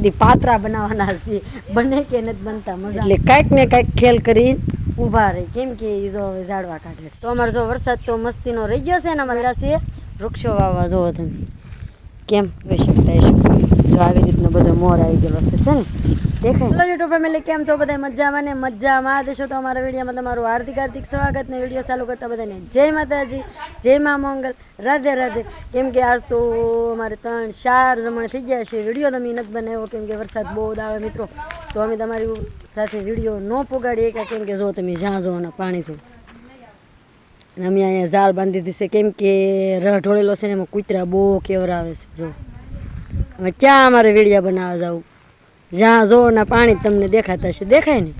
પાત્રા બનાવવાના છે. બને કે નથી બનતા મજા એટલે કાંઈક ને કાંઈક ખેલ કરી. ઊભા રહી. કેમ કે ઈ જો હવે ઝાડવા કાઢે છે. તો અમારે જો વરસાદ તો મસ્તીનો રહી ગયો છે ને અમારે છે. વૃક્ષો વાવવા જોવો તમે. કેમ? કહી શકતા જો આવી રીતનો બધો મોર આવી ગયેલો છે છે ને? હેલો યુટ્યુબ ફેમિલી કેમ છો? બધા મજામાં ને મજામાં દેશો તો અમારા વિડીયોમાં તમારું હાર્દિક હાર્દિક સ્વાગત ને વીડિયો ચાલુ કરતા બધાને જય માતાજી, જય મા મંગલ, રાધે રાધે. કેમ કે આજ તો અમારે ત્રણ ચાર જમણ થઈ ગયા છે. વીડિયો તમે નથી બનાવ્યો, કેમ કે વરસાદ બહુ આવે મિત્રો. તો અમે તમારી સાથે વીડિયો ન પોગાડીએ કે કેમ કે જો તમે જ્યાં જો અને પાણી જો. અને અમે અહીંયા ઝાડ બાંધી દીધી છે. કેમ કે રહ ઢોળેલો છે ને એમાં કૂતરા બહુ કેવરાવે છે. જો. હવે ક્યાં અમારે વીડિયા બનાવવા જવું જ્યાં જો ને પાણી તમને દેખાતા છે દેખાય ને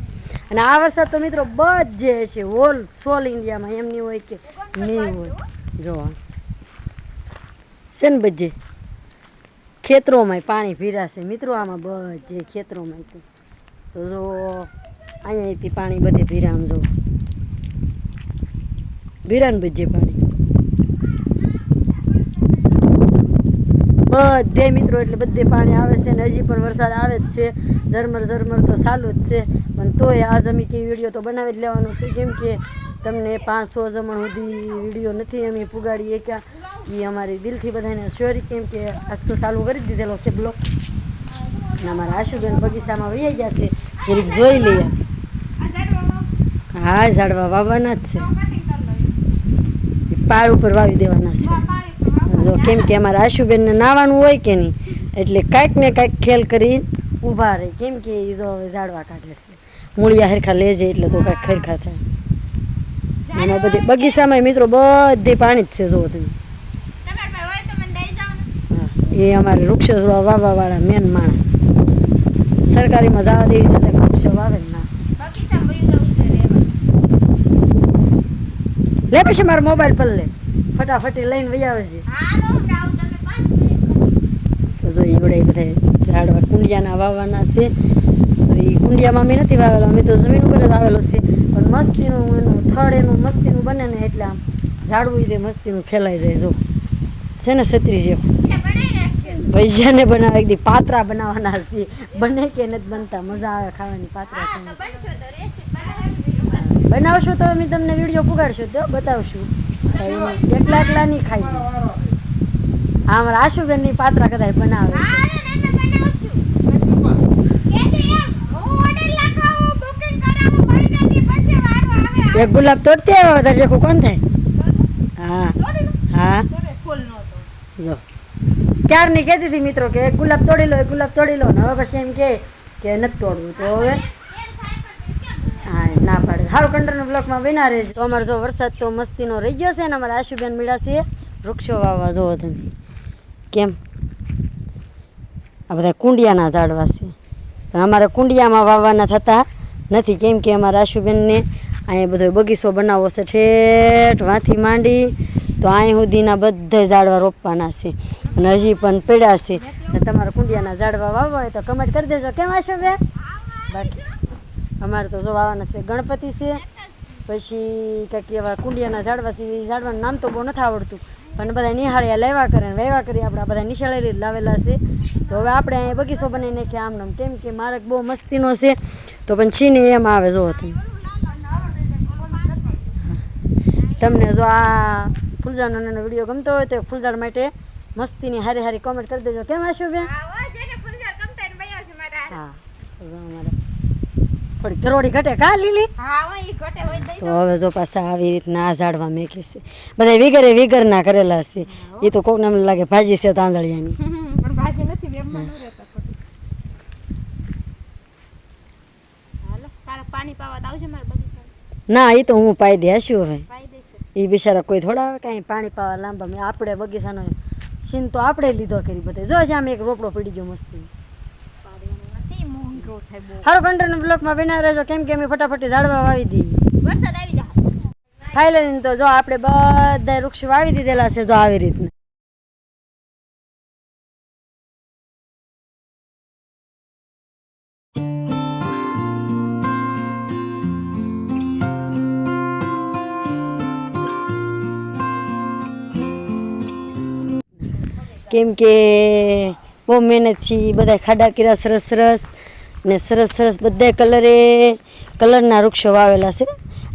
અને આ વરસાદ તો મિત્રો બધે છે. હોલ સોલ ઇન્ડિયામાં. એમ નહીં હોય કે નહીં હોય. જો આ. છે ને બધે. ખેતરોમાં પાણી ભીરાશે મિત્રો આમાં બધે ખેતરોમાં તો જો, અહીંયાથી પાણી બધે ભીરામ જો. ભીરાને બધે પાણી. બધે મિત્રો એટલે બધે પાણી આવે છે ને હજી પણ વરસાદ આવે જ છે. ઝરમર ઝરમર તો ચાલુ જ છે. પણ તોય આજ અમે કે વીડિયો તો બનાવી જ લેવાનો છે. કેમ કે તમને પાંચસો જમણ સુધી વીડિયો નથી અમે પુગાડીએ કે એ અમારી દિલથી બધાને સોરી કેમ કે આજ તો ચાલુ કરી દીધેલો છે બ્લોક. અમારા આશુબેન બગીચામાં વહી ગયા છે. જરીક જોઈ લઈએ. હા, ઝાડવા વાવવાના જ છે. પાળ ઉપર વાવી દેવાના છે. જો કેમ કે અમારા આશુબેનને નાવાનું હોય કે નહીં એટલે કાંઈક ને કાંઈક ખેલ કરી ઊભા રહે. કેમ કે એ જો હવે ઝાડવા કાઢે છે. મૂળિયા હરખા લેજે એટલે તો કાંઈક ખરખા થાય. એમાં બધી બગીચામાં મિત્રો બધે પાણી જ છે જો તમે. એ અમારે વૃક્ષો વાવવા વાળા મેન માણસ. સરકારીમાં જવા દેવી છે એટલે વૃક્ષો વાવે ના. લે પછી મારો મોબાઈલ પર લે ફટાફટી લઈને વહી આવે છે. જો એ વડે બધા ઝાડવા કુંડિયાના વાવવાના છે. તો એ કુંડિયામાં અમે નથી વાવેલો અમે તો જમીન ઉપર જ આવેલો છે. પણ મસ્તીનું એનું થડ એનું મસ્તીનું બને ને એટલે આમ ઝાડવું એ તે મસ્તીનું ફેલાઈ જાય જો. છે ને છત્રી જેવું ભૈજાને બનાવે એક પાત્રા બનાવવાના છે. બને કે નથી બનતા મજા આવે ખાવાની પાત્રા છે બનાવશો તો અમે તમને વીડિયો પુગાડશું તો બતાવશું. એકલા એકલા નહીં ખાઈ અમારા આશુબેનની પાત્રા કદાચ બનાવે. એક ગુલાબ તોડતી આવ્યા વધારે જેખું કોણ થાય? હા. હા. જો. ક્યારની કહેતી હતી મિત્રો કે એક ગુલાબ તોડી લો એક ગુલાબ તોડી લો? ને હવે પછી એમ કે નથી તોડવું. તો હવે? વિના કંટ્રોલના બ્લોકમાં બના રહેજો તો અમારે જો વરસાદ તો મસ્તીનો રહી ગયો છે ને અમારા આશુબેન મીડાસીએ વૃક્ષો વાવવા જોવો તમે. કેમ? આ બધા કુંડિયાના ઝાડવા છે. અમારે કુંડિયામાં વાવવાના થતા નથી. કેમ કે અમારા આશુબેનને અહીંયા બધો બગીચો બનાવવો છે. ઠેઠ વાંથી માંડી તો અહીં સુધીના બધા ઝાડવા રોપવાના છે. અને હજી પણ પડ્યા છે. તમારા કુંડિયાના ઝાડવા વાવવા હોય તો કમેન્ટ કરી દેજો. કેમ આશુબેન? બાકી અમારે તો જો વાવવાના છે ગણપતિ છે. પછી કંઈક એવા કુંડિયાના ઝાડવા છે ઝાડવાનું નામ તો બહુ નથી આવડતું. પણ બધા નિહાળ્યા લેવા કરે ને વહેવા કરી આપણે બધા નિશાળેલી લાવેલા છે. તો હવે આપણે અહીંયા બગીચો બનાવી કે આમ નામ કેમ કે મારે બહુ મસ્તીનો છે તો પણ છીને એમ આવે જો તમે તમને જો આ ફૂલઝાડનો વીડિયો ગમતો હોય તો ફૂલઝાડ માટે મસ્તીની હારી હારી કોમેન્ટ કરી દેજો. કેમ આશુ બેન? હા જો અમારે થોડી ધરોડી ઘટે કા લીલી? તો હવે જો પાછા આવી રીતના આ ઝાડવા મેકે છે. બધા વિગરે વિગરના કરેલા છે. એ તો કોકને એમ લાગે ભાજી છે તાંદળિયાની ના એ તો હું પાઈ દે હશું હવે. એ બિચારા કોઈ થોડા કાંઈ પાણી પાવા લાંબા. આપણે બગીચાનો સીન તો આપણે લીધો કરી બધે જો છે આમ એક રોપડો પડી ગયો મસ્તી મોંઘો થાય બહુ. હારો કંટ્રોલ બ્લોકમાં બના રહેજો કેમ કે અમે ફટાફટી ઝાડવા વાવી દઈએ વરસાદ આવી જાય ફાઇનલી તો જો આપણે બધા વૃક્ષ વાવી દીધેલા છે જો આવી રીતના. કેમ કે બહુ મહેનત છે બધા ખાડા કર્યા સરસ સરસ. ને સરસ સરસ બધા કલરે, કલરના વૃક્ષો વાવેલા છે.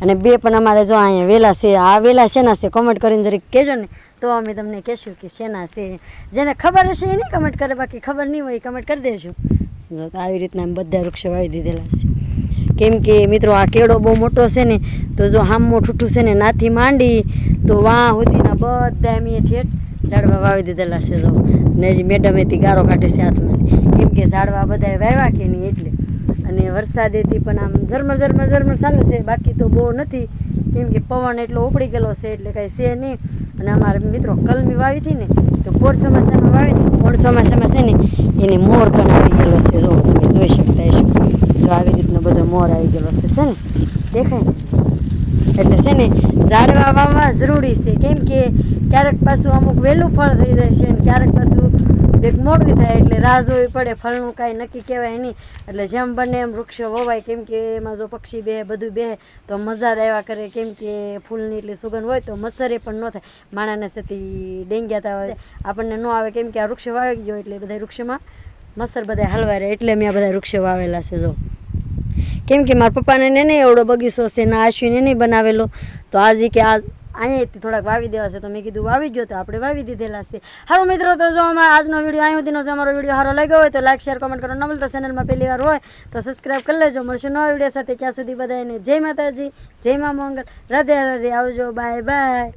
અને બે પણ અમારે જો અહીંયા વેલા છે, આ વેલા શેના છે કમેન્ટ કરીને જરીક કહેજો ને. તો અમે તમને કહેશું કે શેના છે. જેને ખબર હશે એ નહીં કમેન્ટ કરે, બાકી ખબર નહીં હોય કમેન્ટ કરી દેજો. જો તો આવી રીતના બધા વૃક્ષો વાવી દીધેલા છે. કેમ કે મિત્રો આ કેળો બહુ મોટો છે ને, તો જો હામો ઠૂઠું છે ને નાથી માંડી, તો વાં સુધીના બધા એમ એ ઠેઠ ઝાડવા વાવી દીધેલા છે જો. ને હજી મેડમ એથી ગારો કાઢે છે હાથમાં. કેમ કે ઝાડવા બધાએ વાવ્યા કે નહીં એટલે. અને વરસાદેથી પણ આમ ઝરમર ઝરમર ઝરમર ચાલુ છે. બાકી તો બહુ નથી. કેમ કે પવન એટલો ઉપડી ગયેલો છે એટલે કાંઈ છે નહીં. અને અમારા મિત્રો કલમી વાવી હતી ને, તો પોર ચોમાસામાં વાવી ને પોર ચોમાસામાં છે ને, એને મોર પણ આવી ગયેલો છે. જો તમે જોઈ શકતા હશો. જો આવી રીતનો બધો મોર આવી ગયેલો છે. છે ને? દેખાય ને? એટલે છે ને, ઝાડવા વાવવા જરૂરી છે. કેમ કે ક્યારેક પાછું અમુક વહેલું ફળ થઈ જાય છે અને ક્યારેક પાછું બેગ મોડું થાય એટલે રાહ જોવી પડે, ફળનું કાંઈ નક્કી કહેવાય નહીં. એટલે જેમ બને એમ વૃક્ષો વવાય. કેમ કે એમાં જો પક્ષી બે, બધું બે, તો મજા જ આવ્યા કરે. કેમ કે ફૂલની એટલી સુગંધ હોય તો મસરે પણ ન થાય. માણાને સતી ડેંગ્યાતા હોય. આપણને ન આવે. કેમ કે આ વૃક્ષો વાવી ગયો એટલે બધા વૃક્ષોમાં મસર બધા હલવા રહે. એટલે મેં બધા વૃક્ષો વાવેલા છે, જો. કેમ કે મારા પપ્પાને નહીં એવડો બગીચો છે ને આશ્વિને નહીં બનાવેલો. તો આજે કે આ અહીંયાથી થોડાક વાવી દેવા છે તો મેં કીધું વાવી ગયો તો આપણે વાવી દીધેલા છે. હારો મિત્રો, તો જો અમારો આજનો વીડિયો અહીં સુધીનો છે, અમારો વીડિયો સારો લાગ્યો હોય તો લાઈક શેર કમેન્ટ કરો. ન મળતા ચેનલમાં પહેલી વાર હોય તો સબસ્ક્રાઈબ કરી લેજો. મળશું નવા વીડિયો સાથે. ત્યાં સુધી બધાને જય માતાજી, જય મા મંગલ. રાધે રાધે. આવજો. Bye bye